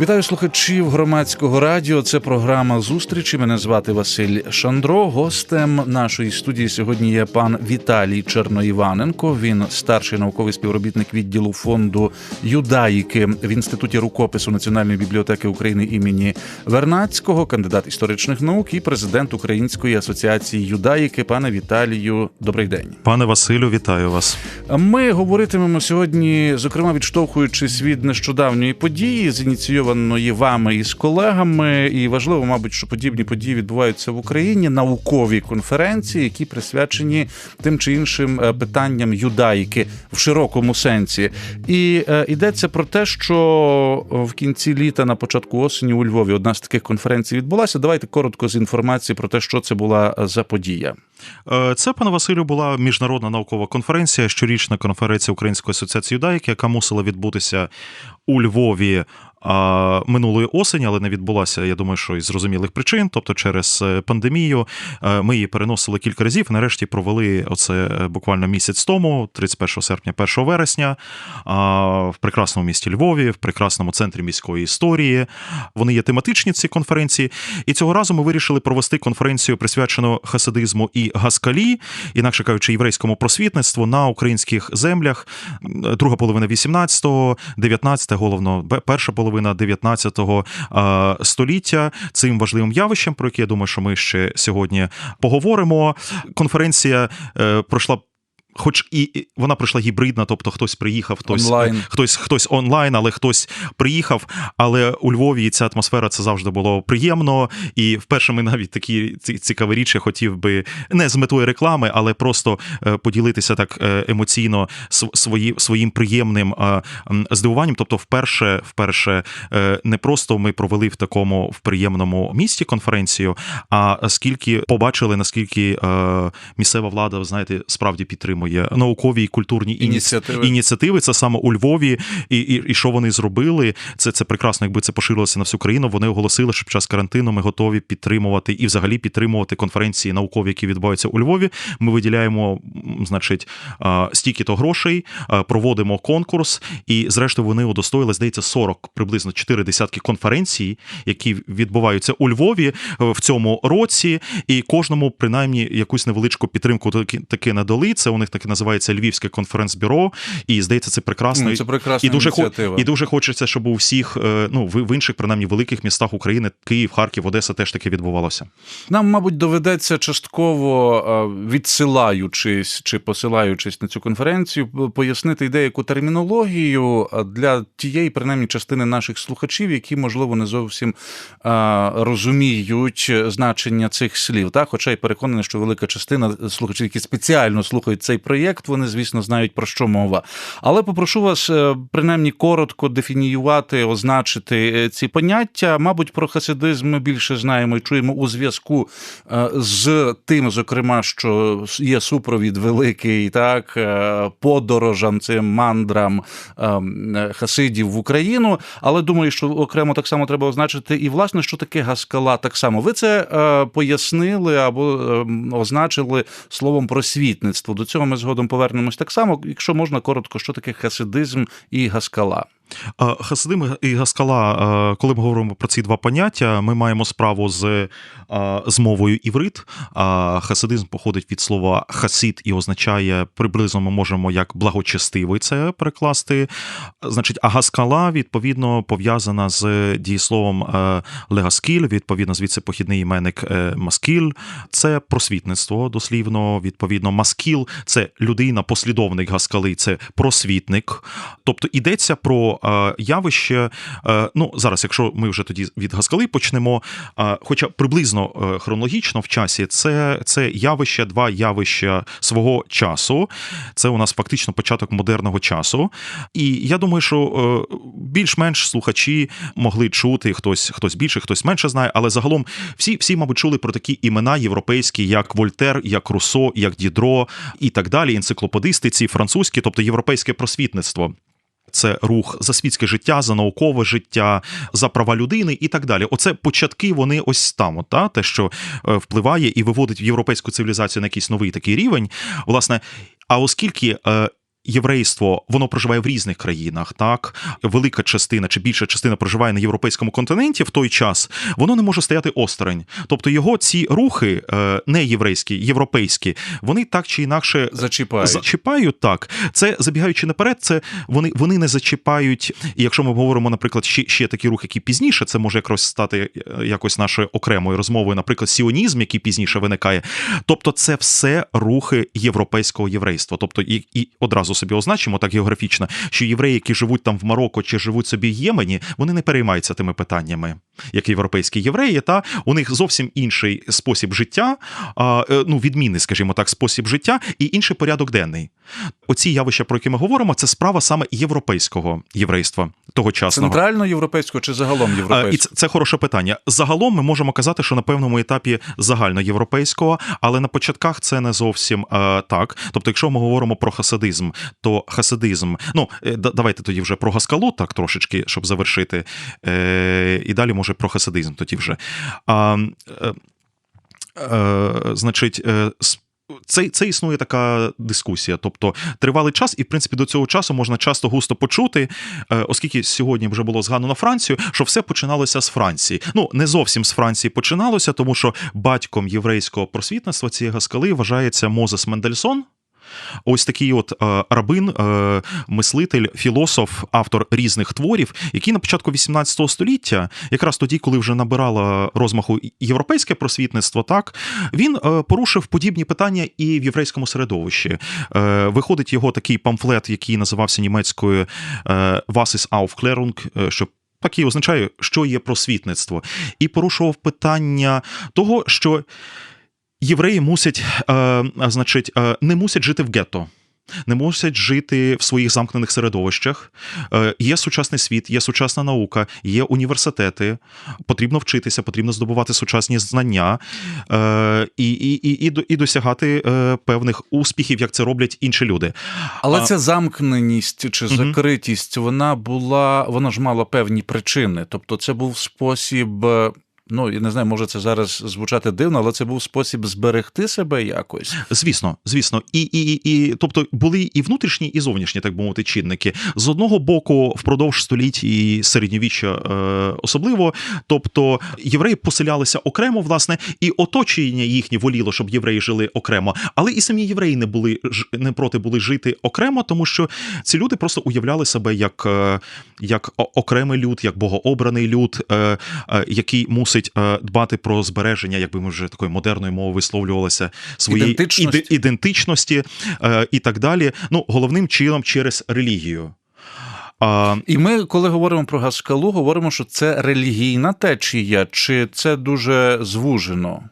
Вітаю слухачів громадського радіо. Це програма зустрічі. Мене звати Василь Шандро. Гостем нашої студії сьогодні є пан Віталій Черноїваненко. Він старший науковий співробітник відділу фонду юдаїки в інституті рукопису Національної бібліотеки України імені Вернацького, кандидат історичних наук і президент Української асоціації юдаїки. Пане Віталію, добрий день, пане Василю. Вітаю вас. Ми говоритимемо сьогодні, зокрема відштовхуючись від нещодавньої події, з зініційованої організованої вами і з колегами. І важливо, мабуть, що подібні події відбуваються в Україні наукові конференції, які присвячені тим чи іншим е, питанням юдаїки в широкому сенсі. І е, йдеться про те, що в кінці літа, на початку осені у Львові, одна з таких конференцій відбулася. Давайте коротко з інформації про те, що це була за подія. Е, це, пане Василю, була міжнародна наукова конференція, щорічна конференція Української асоціації юдаїки, яка мусила відбутися у Львові минулої осені, але не відбулася. Я думаю, що із зрозумілих причин, тобто через е, пандемію, е, ми її переносили кілька разів. Нарешті провели оце е, буквально місяць тому, 31 серпня, 1 вересня, в прекрасному місті Львові, в прекрасному центрі міської історії. Вони є тематичні ці конференції. І цього разу ми вирішили провести конференцію, присвячену хасидизму і гаскалі, інакше кажучи, єврейському просвітництву на українських землях. Друга половина 18-го, 19-те, головно, перша половина половина 19 століття цим важливим явищем, про яке я думаю, що ми ще сьогодні поговоримо. Конференція е, пройшла Хоч і вона пройшла гібридна, тобто хтось приїхав, хтось онлайн. хтось хтось онлайн, але хтось приїхав. Але у Львові ця атмосфера це завжди було приємно. І вперше ми навіть такі цікаві річі хотів би не з метою реклами, але просто е, поділитися так е, емоційно свої, своїм приємним здивуванням. Тобто, вперше, вперше е, не просто ми провели в такому в приємному місті конференцію, а скільки побачили, наскільки місцева влада, ви знаєте, справді підтримує підтримує наукові і культурні ініціативи. ініціативи. Це саме у Львові, і і, і що вони зробили. Це це прекрасно, якби це поширилося на всю країну. Вони оголосили, що під час карантину ми готові підтримувати і, взагалі, підтримувати конференції наукові, які відбуваються у Львові. Ми виділяємо, значить, стільки то грошей, проводимо конкурс, і зрештою вони удостоїли, здається, 40, приблизно 4 десятки конференцій, які відбуваються у Львові в цьому році, і кожному принаймні якусь невеличку підтримку таки надали. Це у них так і називається Львівське конференц-бюро, і здається, це прекрасно. Це прекрасна і дуже ініціатива. і дуже хочеться, щоб у всіх е, ну в інших, принаймні, великих містах України, Київ, Харків, Одеса, теж таке відбувалося. Нам, мабуть, доведеться частково е, відсилаючись чи посилаючись на цю конференцію, пояснити деяку термінологію е, для тієї, принаймні, частини наших слухачів, які можливо не зовсім розуміють значення цих слів. Так, хоча й переконаний, що велика частина слухачів, які спеціально слухають цей проєкт, вони, звісно, знають про що мова. Але попрошу вас е, принаймні коротко дефініювати, означити е, ці поняття. Мабуть, про хасидизм ми більше знаємо і чуємо у зв'язку е, з тим, зокрема, що є супровід великий, так подорожам, цим мандрам хасидів в Україну. Але думаю, що окремо так само треба означити і власне, що таке гаскала. Так само ви це пояснили або ем, означили словом просвітництво. До цього ми згодом повернемось так само. Якщо можна коротко, що таке хасидизм і гаскала. Хасидим і Гаскала, коли ми говоримо про ці два поняття, ми маємо справу з з мовою іврит. Хасидизм походить від слова хасид і означає приблизно ми можемо як благочестивий це перекласти. Значить, а гаскала відповідно пов'язана з дієсловом легаскіль, відповідно, звідси похідний іменник е, маскіль. Це просвітництво, дослівно, відповідно, маскіл це людина, послідовник гаскали, це просвітник. Тобто йдеться про явище. Ну зараз, якщо ми вже тоді від Гаскали почнемо, хоча приблизно е, хронологічно в часі, це це явище, два явища свого часу. Це у нас фактично початок модерного часу. І я думаю, що е, більш-менш слухачі могли чути хтось, хтось більше, хтось менше знає, але загалом всі, всі, мабуть, чули про такі імена європейські, як Вольтер, як Руссо, як Дідро і так далі, енциклопедистиці, французькі, тобто європейське просвітництво. Це рух за світське життя, за наукове життя, за права людини і так далі. Оце початки, вони ось там, от, та, те, що е, впливає і виводить в європейську цивілізацію на якийсь новий такий рівень. Власне, а оскільки. Єврейство воно проживає в різних країнах, так велика частина чи більша частина проживає на європейському континенті в той час, воно не може стояти осторонь. Тобто його ці рухи, е, не єврейські, європейські, вони так чи інакше Зачіпають. зачіпають так. Це забігаючи наперед, це вони, вони не зачіпають. І якщо ми говоримо, наприклад, ще, ще такі рухи, які пізніше, це може якраз стати е, якось нашою окремою розмовою, наприклад, сіонізм, який пізніше виникає. Тобто, це все рухи європейського єврейства. Тобто, і, і одразу собі означимо так географічно, що євреї, які живуть там в Марокко чи живуть собі в Ємені, вони не переймаються тими питаннями, як європейські євреї. Та у них зовсім інший спосіб життя, е, ну відмінний, скажімо так, спосіб життя і інший порядок денний. Оці явища, про які ми говоримо, це справа саме європейського єврейства тогочасного. Центрально-європейського чи загалом Е, І це, це хороше питання. Загалом ми можемо казати, що на певному етапі загальноєвропейського, але на початках це не зовсім е, так. Тобто, якщо ми говоримо про хасидизм, то хасидизм, ну е, давайте тоді вже про Гаскалу, так трошечки, щоб завершити. Е, і далі може про хасидизм тоді вже. А, е, е, значить, е, це, це існує така дискусія. Тобто тривалий час, і в принципі до цього часу можна часто густо почути, е, оскільки сьогодні вже було згадано Францію, що все починалося з Франції. Ну не зовсім з Франції починалося, тому що батьком єврейського просвітництва цієї гаскали вважається Мозес Мендельсон. Ось такий от е, рабин, е, мислитель, філософ, автор різних творів, який на початку 18 століття, якраз тоді, коли вже набирало розмаху європейське просвітництво, так він е, порушив подібні питання і в єврейському середовищі. Виходить його такий памфлет, який називався німецькою Was ist Aufklärung, що так і означає, що є просвітництво, і порушував питання того, що євреї мусять, е, значить, е, не мусять жити в гетто. Не мусять жити в своїх замкнених середовищах. Е, Є сучасний світ, є сучасна наука, є університети. Потрібно вчитися, потрібно здобувати сучасні знання і, і, і, і, і досягати певних успіхів, як це роблять інші люди. Але А- ця замкненість чи закритість, вона була, вона ж мала певні причини. Тобто, це був спосіб. Ну, я не знаю, може це зараз звучати дивно, але це був спосіб зберегти себе якось. Звісно, звісно, і, і, і, тобто були і внутрішні, і зовнішні, так би мовити, чинники. З одного боку, впродовж століть і середньовіччя е, особливо, тобто євреї поселялися окремо, власне, і оточення їхнє воліло, щоб євреї жили окремо, але і самі євреї не були не проти були жити окремо, тому що ці люди просто уявляли себе як, е, як окремий люд, як богообраний люд, е, е, який мусить е, дбати про збереження, якби ми вже такою модерною мовою висловлювалися, своєї Ідентичності. іде- ідентичності е, і так далі. Ну, головним чином через релігію. А, І ми, коли говоримо про Гаскалу, говоримо, що це релігійна течія, чи це дуже звужено?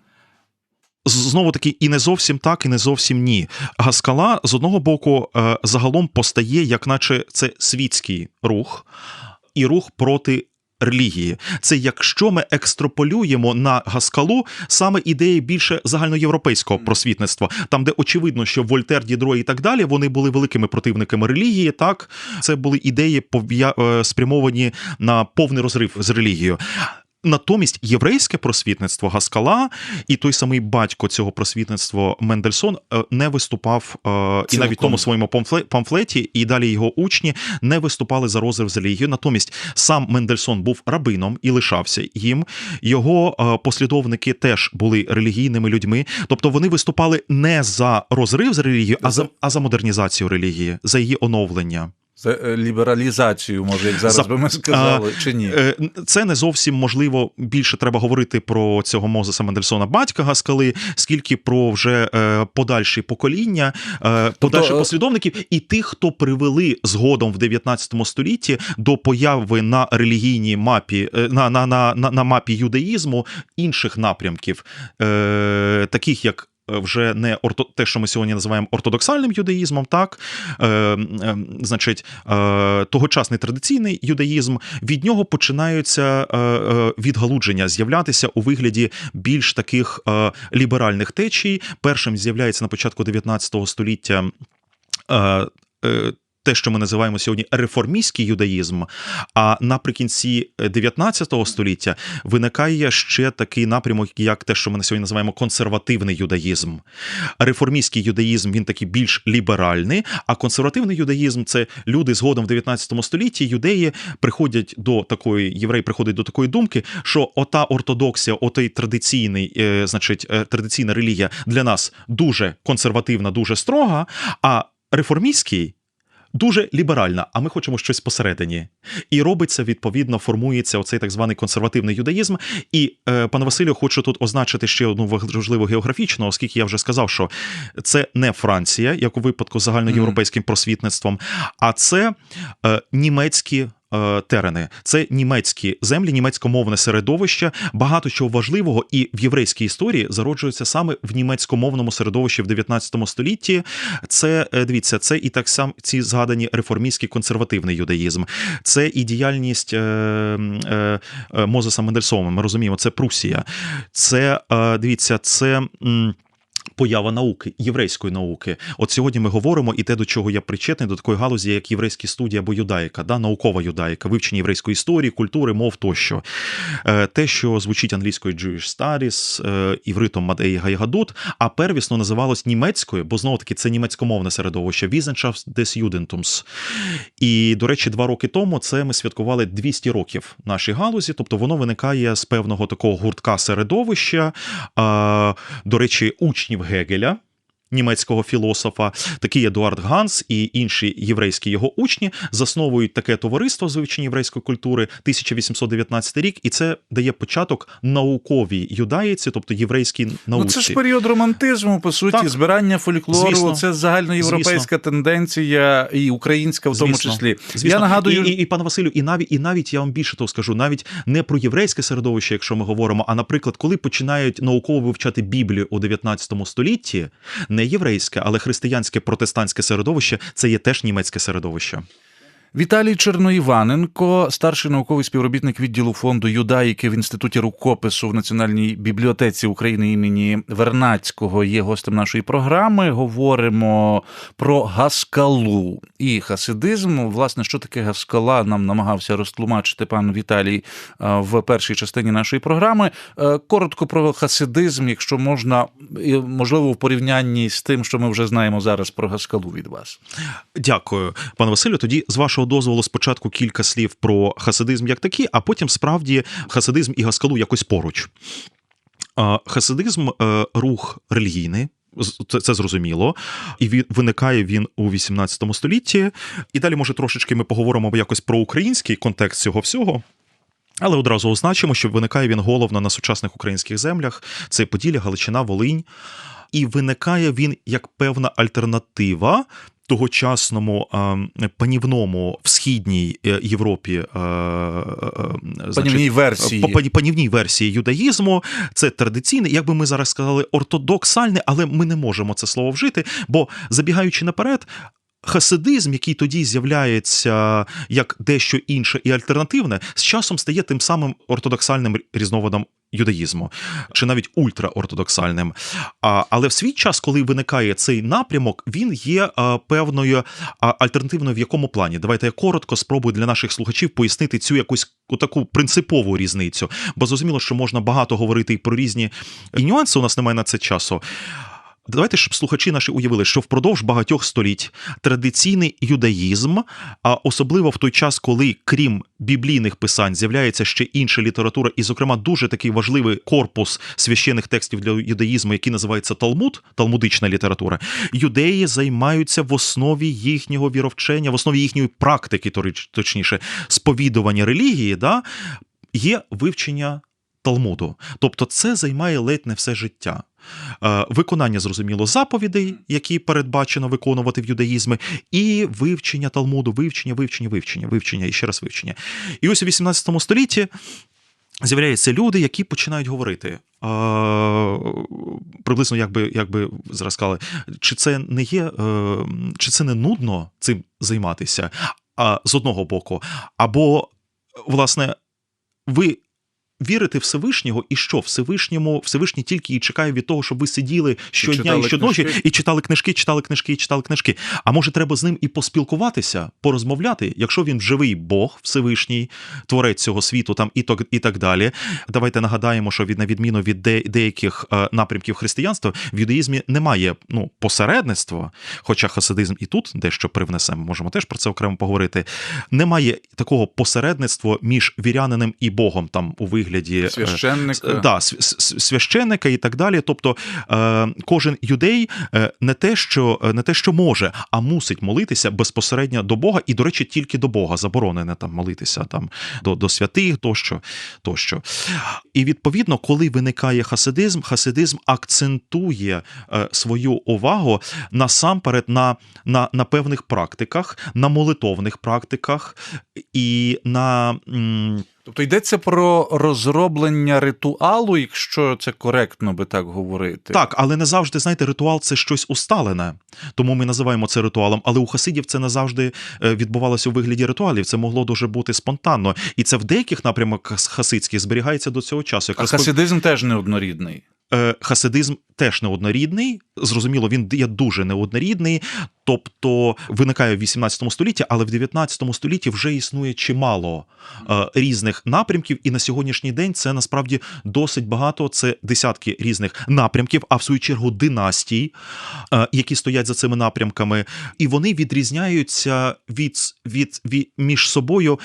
Знову таки, і не зовсім так, і не зовсім ні. Гаскала з одного боку е, загалом постає, як наче це світський рух, і рух проти. Релігії, це якщо ми екстраполюємо на Гаскалу саме ідеї більше загальноєвропейського просвітництва, там, де очевидно, що Вольтер, Дідро і так далі, вони були великими противниками релігії. Так, це були ідеї е, спрямовані на повний розрив з релігією. Натомість єврейське просвітництво Гаскала і той самий батько цього просвітництва Мендельсон е, не виступав, е, і навіть тому своєму памфлеті, і далі його учні не виступали за розрив з релігією. Натомість сам Мендельсон був рабином і лишався їм. Його е, послідовники теж були релігійними людьми. Тобто вони виступали не за розрив з релігією, а за, а за модернізацію релігії, за її оновлення. Е, лібералізацію, може, як зараз За- би ми сказали, чи ні? Е, Це не зовсім можливо. Більше треба говорити про цього Мозеса Мендельсона, батька Гаскали, скільки про вже е, подальші покоління, е, подальших е, послідовників і тих, хто привели згодом в 19 столітті до появи на релігійній мапі на, на, на, на, на мапі юдаїзму інших напрямків, таких як. Е, Вже не орто, те, що ми сьогодні називаємо ортодоксальним юдаїзмом, так е, е, значить, е, тогочасний традиційний юдаїзм, від нього починаються е, е, відгалудження з'являтися у вигляді більш таких ліберальних течій. Першим з'являється на початку 19 століття. Е, е, те, що ми називаємо сьогодні реформістський юдаїзм. А наприкінці 19 століття виникає ще такий напрямок, як те, що ми на сьогодні називаємо консервативний юдаїзм. Реформістський юдаїзм він такий більш ліберальний, а консервативний юдаїзм це люди згодом в 19 столітті, юдеї приходять до такої, євреї приходять до такої думки, що ота ортодоксія, отий традиційний, е, значить, е, традиційна релігія для нас дуже консервативна, дуже строга, а реформістський. Дуже ліберальна, а ми хочемо щось посередині. І робиться, відповідно, формується оцей так званий консервативний юдаїзм. І, е, пане Василю, хочу тут означити ще одну важливу географічну, оскільки я вже сказав, що це не Франція, як у випадку з загальноєвропейським просвітництвом, а це е, німецькі. Е, Терени це німецькі землі, німецькомовне середовище. Багато чого важливого і в єврейській історії зароджується саме в німецькомовному середовищі в 19 столітті. Це е, дивіться, це і так само ці згадані реформістський консервативний юдаїзм, це і діяльність е, е, е, Мозеса Мендельсома. Ми розуміємо, це Прусія, це дивіться, це. м, Поява науки, єврейської науки. От сьогодні ми говоримо і те, до чого я причетний, до такої галузі, як єврейські студії або юдаїка, да, наукова юдаїка, вивчення єврейської історії, культури, мов тощо. Е, Те, що звучить англійською Jewish Studies, е, івритом Мадей Гайгадут, а первісно називалось німецькою, бо знову таки це німецькомовне середовище Wissenschaft des Judentums. І, до речі, два роки тому це ми святкували 200 років нашій галузі, тобто воно виникає з певного такого гуртка середовища. До речі, учнів Гегеля. Німецького філософа, такий Едуард Ганс і інші єврейські його учні засновують таке товариство з вивчення єврейської культури 1819 рік, і це дає початок науковій юдаїці, тобто єврейській науці. Ну, це ж період романтизму, по суті, Так. збирання фольклору. Звісно. Це загальноєвропейська тенденція, і українська в тому Звісно. числі. Звісно. Я нагадую, і, і, і пане Василю, і навіть і навіть я вам більше того скажу, навіть не про єврейське середовище, якщо ми говоримо, а наприклад, коли починають науково вивчати Біблію у 19 столітті, не єврейське, але християнське протестантське середовище це є теж німецьке середовище. Віталій Черноїваненко, старший науковий співробітник відділу фонду юдаїки в інституті рукопису в Національній бібліотеці України імені Вернацького, є гостем нашої програми. Говоримо про гаскалу і хасидизм. Власне, що таке гаскала, нам намагався розтлумачити пан Віталій е, в першій частині нашої програми. Е, Коротко про хасидизм, якщо можна, можливо, в порівнянні з тим, що ми вже знаємо зараз про гаскалу від вас. Дякую, пане Василю. Тоді з вашого дозволу спочатку кілька слів про хасидизм як такий, а потім справді хасидизм і гаскалу якось поруч. Хасидизм е, рух релігійний. Це, це зрозуміло, і він виникає він у 18 столітті. І далі, може, трошечки ми поговоримо якось про український контекст цього всього. Але одразу означимо, що виникає він головно на сучасних українських землях: це Поділля, Галичина, Волинь. І виникає він як певна альтернатива тогочасному панівному в східній е, Європі е, е, Панівній версії. панівній версії юдаїзму. Це традиційне, як би ми зараз сказали, ортодоксальне, але ми не можемо це слово вжити, бо забігаючи наперед. Хасидизм, який тоді з'являється як дещо інше і альтернативне, з часом стає тим самим ортодоксальним різновидом юдаїзму, чи навіть ультраортодоксальним. Але в свій час, коли виникає цей напрямок, він є певною альтернативною в якому плані. Давайте я коротко спробую для наших слухачів пояснити цю якусь таку принципову різницю. Бо зрозуміло, що можна багато говорити і про різні і нюанси. У нас немає на це часу. Давайте щоб слухачі наші уявили, що впродовж багатьох століть традиційний юдаїзм, а особливо в той час, коли крім біблійних писань з'являється ще інша література, і, зокрема, дуже такий важливий корпус священних текстів для юдаїзму, який називається Талмуд, талмудична література. Юдеї займаються в основі їхнього віровчення, в основі їхньої практики, точніше, сповідування релігії, да, є вивчення Талмуду. Тобто це займає ледь не все життя. Е, Виконання, зрозуміло, заповідей, які передбачено виконувати в юдаїзмі, і вивчення Талмуду, вивчення, вивчення, вивчення, вивчення і ще раз вивчення. І ось у 18 столітті з'являються люди, які починають говорити. е, Приблизно, як би, як би зараз сказали, чи це не є, е, чи це не нудно цим займатися а, з одного боку, або, власне, ви вірити Всевишнього, і що Всевишньому Всевишній тільки і чекає від того, щоб ви сиділи щодня і, читали щоночі і читали книжки, читали книжки, і читали книжки. А може, треба з ним і поспілкуватися, порозмовляти, якщо він живий Бог, Всевишній, творець цього світу, там і так, і так далі. Давайте нагадаємо, що від на відміну від де, деяких е, напрямків християнства в юдаїзмі немає ну посередництва, хоча хасидизм і тут дещо привнесемо, можемо теж про це окремо поговорити. Немає такого посередництва між віряниним і Богом там у вигляді е, Священника. Е, Да, св- св- священника і так далі. Тобто е, кожен юдей не те, що не те, що може, а мусить молитися безпосередньо до Бога, і, до речі, тільки до Бога заборонене там молитися там до, до святих, тощо, тощо. І відповідно, коли виникає хасидизм, хасидизм акцентує свою увагу насамперед на, на, на певних практиках, на молитовних практиках і на. м, Тобто йдеться про розроблення ритуалу, якщо це коректно би так говорити. Так, але не завжди, знаєте, ритуал це щось усталене. Тому ми називаємо це ритуалом. Але у хасидів це не завжди е, відбувалося у вигляді ритуалів. Це могло дуже бути спонтанно. І це в деяких напрямках хасидських зберігається до цього часу. А Якраз хасидизм теж неоднорідний. Е, хасидизм теж неоднорідний. Зрозуміло, він є дуже неоднорідний. Тобто виникає в 18 столітті, але в 19 столітті вже існує чимало е, різних напрямків, і на сьогоднішній день це насправді досить багато. Це десятки різних напрямків, а в свою чергу династій, е, які стоять за цими напрямками, і вони відрізняються від, від, від між собою.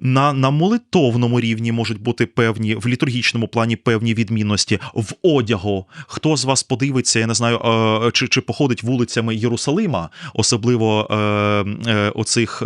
На, на молитовному рівні можуть бути певні в літургічному плані певні відмінності в одягу. Хто з вас подивиться, я не знаю, е, чи, чи походить вулицями Єрусалима, особливо е, е, оцих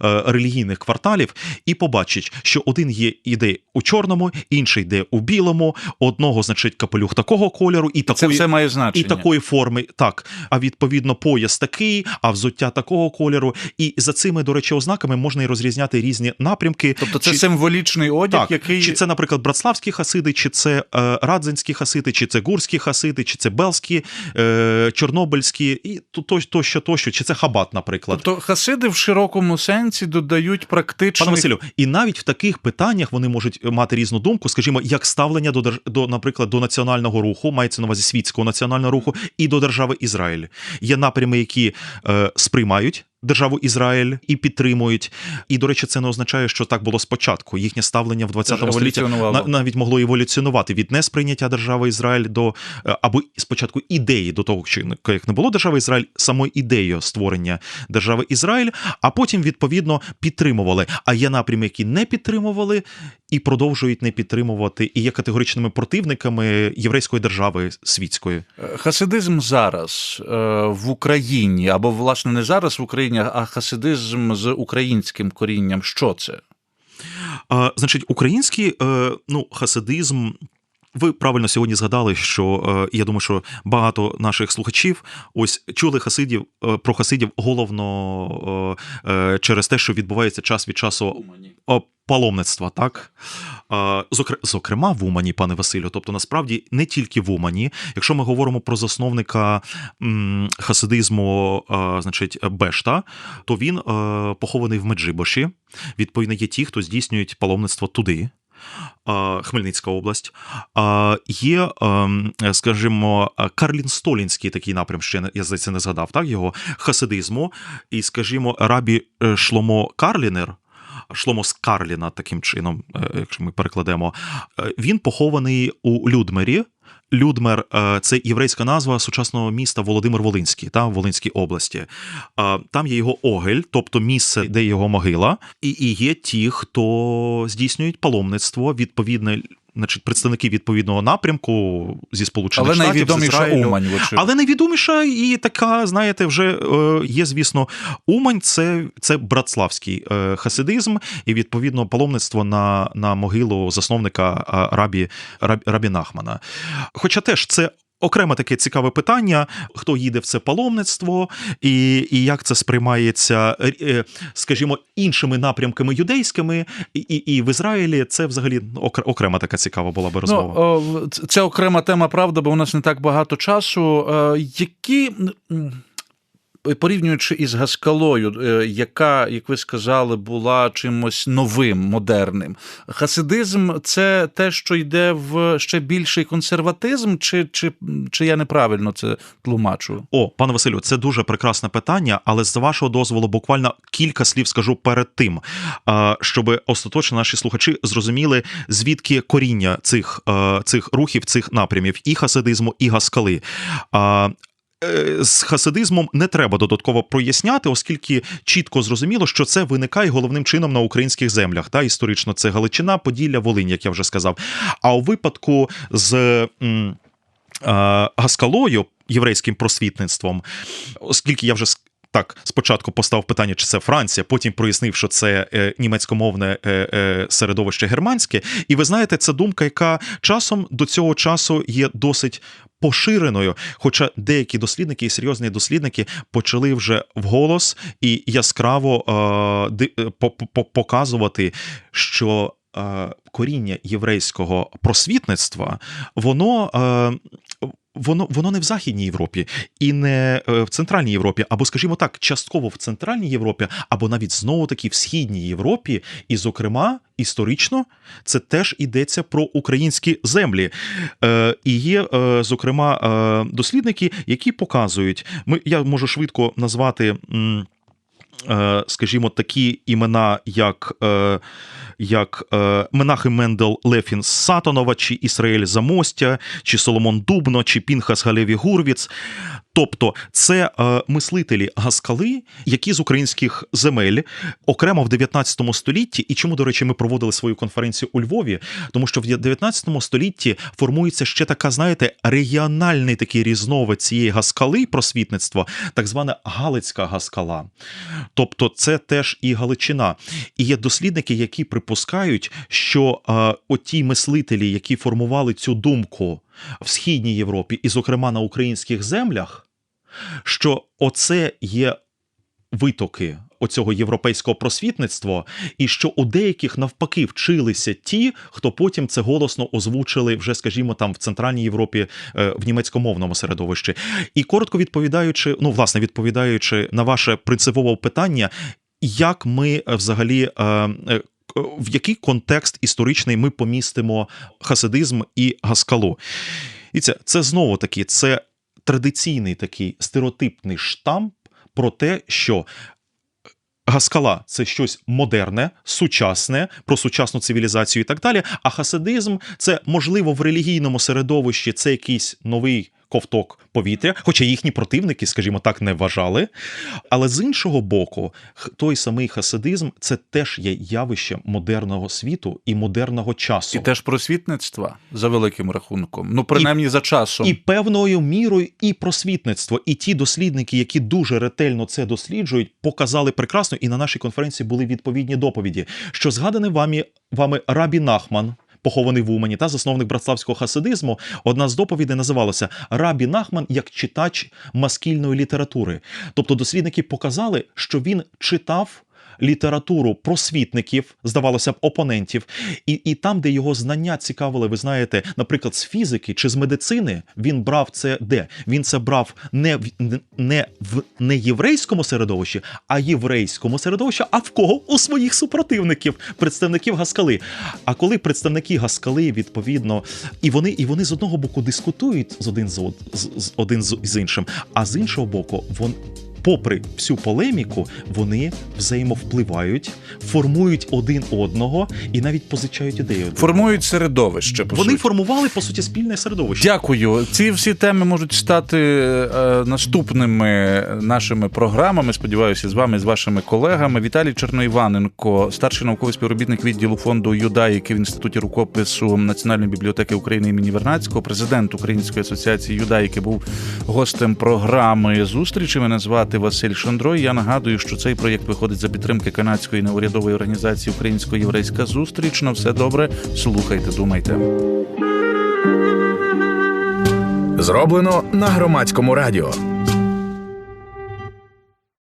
релігійних кварталів, і побачить, що один є іде у чорному, інший йде у білому, одного значить капелюх такого кольору, і Це все має значення. і такої форми, так. А відповідно, пояс такий, а взуття такого кольору. І за цими, до речі, ознаками можна і розрізняти різні напрямки. Тобто це Чи- символічний одяг, так, який чи це, наприклад, братславські хасиди, чи це е, радзинські хасиди, чи це гурські хасиди, чи це белські, е, чорнобильські, і то, то, тощо, тощо, чи це хабат, наприклад. Тобто хасиди в широкому сенсі додають практичних... Пане Василю, і навіть в таких питаннях вони можуть мати різну думку, скажімо, як ставлення до до, наприклад, до національного руху, мається на увазі світського національного руху, і до держави Ізраїль. Є напрями, які е, сприймають. Державу Ізраїль і підтримують. І, до речі, це не означає, що так було спочатку. Їхнє ставлення в 20 Це ж столітті навіть могло еволюціонувати від несприйняття держави Ізраїль до е, або спочатку ідеї до того, що як не було держави Ізраїль, самою ідеєю створення держави Ізраїль, а потім відповідно підтримували. А є напрями, які не підтримували і продовжують не підтримувати, і є категоричними противниками єврейської держави світської. Е, Хасидизм зараз е, в Україні, або власне не зараз в Україні, а хасидизм з українським корінням. Що це? А, значить, український е, ну, хасидизм. Ви правильно сьогодні згадали, що е, я думаю, що багато наших слухачів ось чули хасидів е, про хасидів головно через те, що відбувається час від часу паломництва, так? Зокрема, в Умані, пане Василю. Тобто, насправді не тільки в Умані. Якщо ми говоримо про засновника хасидизму, значить, Бешта, то він похований в Меджибоші. Відповідно, є ті, хто здійснюють паломництво туди. Хмельницька область. Є, скажімо, Карлін-Столінський такий напрям, ще я здається, не згадав так, його хасидизму. І, скажімо, рабі е, Шломо Карлінер. Шломо Скарліна, таким чином, е, якщо ми перекладемо, е, він похований у Людмері. Людмер е, це єврейська назва сучасного міста Володимир Волинський, та Волинській області. Там є його огель, тобто місце, де його могила, і є ті, хто здійснюють паломництво, відповідне, значить, представники відповідного напрямку зі Сполучених Але Штатів, з найвідоміша Ізраїлю. Умань. вочевидь. Але найвідоміша і така, знаєте, вже е, є, звісно, Умань це, це братславський е, хасидизм, і відповідно паломництво на, на могилу засновника рабі, рабі Нахмана. Хоча теж це. Окреме таке цікаве питання: хто їде в це паломництво, і, і як це сприймається, е, скажімо, іншими напрямками юдейськими, і, і, в Ізраїлі це взагалі окр- окрема така цікава була би розмова. Ну, це окрема тема, правда, бо у нас не так багато часу. Е, Які порівнюючи із Гаскалою, е, яка, як ви сказали, була чимось новим, модерним. Хасидизм це те, що йде в ще більший консерватизм, чи, чи, чи я неправильно це тлумачу? О, пане Василю, це дуже прекрасне питання, але з вашого дозволу, буквально кілька слів скажу перед тим, щоб остаточно наші слухачі зрозуміли, звідки коріння цих, е, цих рухів, цих напрямів і хасидизму, і гаскали. А, е, З хасидизмом не треба додатково проясняти, оскільки чітко зрозуміло, що це виникає головним чином на українських землях. Та історично це Галичина, Поділля, Волинь, як я вже сказав. А у випадку з. м, е, Гаскалою, єврейським просвітництвом, оскільки я вже так спочатку поставив питання, чи це Франція, потім прояснив, що це е, німецькомовне е, е, середовище германське. І ви знаєте, це думка, яка часом до цього часу є досить поширеною. Хоча деякі дослідники і серйозні дослідники почали вже вголос і яскраво е, е, по- по- показувати, що коріння єврейського просвітництва, воно. Е, Воно воно не в Західній Європі і не е, в Центральній Європі, або, скажімо так, частково в Центральній Європі, або навіть знову таки в Східній Європі, і, зокрема, історично це теж йдеться про українські землі. Е, І є, е, зокрема, е, дослідники, які показують, ми я можу швидко назвати. е, Скажімо, такі імена, як, е, як е, Менахим Мендел Лефін з Сатанова, чи Ісраїль Замостя, чи Соломон Дубно, чи Пінхас Галеві Гурвіц. Тобто це е, мислителі гаскали, які з українських земель окремо в 19 столітті, і чому, до речі, ми проводили свою конференцію у Львові, тому що в 19 столітті формується ще така, знаєте, регіональний такий різновид цієї гаскали просвітництва, так звана Галицька гаскала. Тобто, це теж і Галичина. І є дослідники, які припускають, що е, оті мислителі, які формували цю думку в східній Європі, і, зокрема, на українських землях, що оце є витоки оцього європейського просвітництва, і що у деяких навпаки вчилися ті, хто потім це голосно озвучили вже, скажімо, там в Центральній Європі е, в німецькомовному середовищі. І коротко відповідаючи, ну власне відповідаючи на ваше принципове питання, як ми е, взагалі. Е, в який контекст історичний ми помістимо хасидизм і гаскалу? І це, це знову таки це традиційний такий стереотипний штамп про те, що Гаскала це щось модерне, сучасне, про сучасну цивілізацію і так далі. А хасидизм це можливо в релігійному середовищі це якийсь новий ковток повітря, хоча їхні противники, скажімо так, не вважали. Але з іншого боку, той самий хасидизм це теж є явище модерного світу і модерного часу. І теж просвітництва за великим рахунком. Ну, принаймні за часом. І певною мірою і просвітництво. І ті дослідники, які дуже ретельно це досліджують, показали прекрасно, і на нашій конференції були відповідні доповіді, що згаданий вами, вами Рабі Нахман. Похований в Умані та засновник братславського хасидизму, одна з доповідей називалася Рабі Нахман як читач маскільної літератури. Тобто дослідники показали, що він читав літературу просвітників, здавалося б, опонентів, і, і там, де його знання цікавили, ви знаєте, наприклад, з фізики чи з медицини, він брав це де? Він це брав не в не в не єврейському середовищі, а єврейському середовищі. А в кого? У своїх супротивників, представників Гаскали. А коли представники Гаскали, відповідно, і вони, і вони з одного боку дискутують з один з, з, з один з, з іншим, а з іншого боку, вон. Попри всю полеміку, вони взаємовпливають, формують один одного і навіть позичають один Формують середовище. По вони суті. формували по суті спільне середовище. Дякую. Ці всі теми можуть стати е, наступними нашими програмами. Сподіваюся, з вами, з вашими колегами. Віталій Черноїваненко, старший науковий співробітник відділу фонду Юдаїки в інституті рукопису Національної бібліотеки України імені Вернацького, президент Української асоціації Юдаїки, був гостем програми зустрічі. Мене звати Василь Шандрой. Я нагадую, що цей проєкт виходить за підтримки канадської неурядової організації Українсько-Єврейська зустріч. На все добре. Слухайте, думайте. Зроблено на громадському радіо.